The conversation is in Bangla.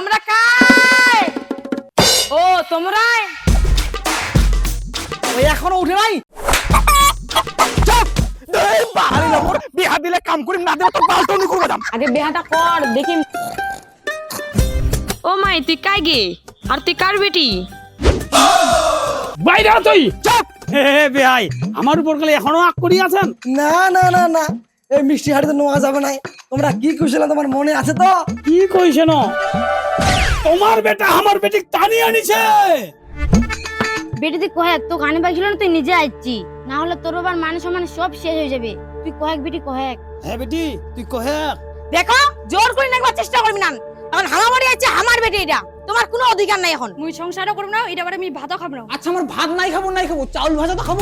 তোমরা কাই? ও তোমরাই? ওই এখনও উঠে নাই? বাহারি নম্বর বিহা দিলে কাম করিম না দিলে তো পাল্টনি করবে দাম আগে বেহাটা কর দেখি। ও মাই তুই কাই গে? আর তুই কার বেটি? বাইরে তুই। চুপ! হে হে বেহাই আমার উপর গেলে এখনও আগ করি আছেন? না না না না। এই মিষ্টি হাড়িতে নেওয়া যাবে না তোমরা কি কুশলা তোমার মনে আছে তো? কি কইছে ন? তোমার বেটা আমার বেটি টানি আনিছে। বেটি তুই কয়েক তো গানে পাইছিল না তুই নিজে আইছি না হলে তোর বাবার মানে সমান সব শেষ হয়ে যাবে। তুই কয়েক বেটি কয়েক হ্যাঁ বেটি তুই কহে দেখো জোর করে নেবার চেষ্টা করবি না। এখন বাড়ি আছে আমার বেটি এটা। তোমার কোনো অধিকার নাই এখন। মুই সংসারও করব না এটা বারে আমি ভাতও খাব না। আচ্ছা আমার ভাত নাই খাব নাই খাব। চাউল ভাজা তো খাব।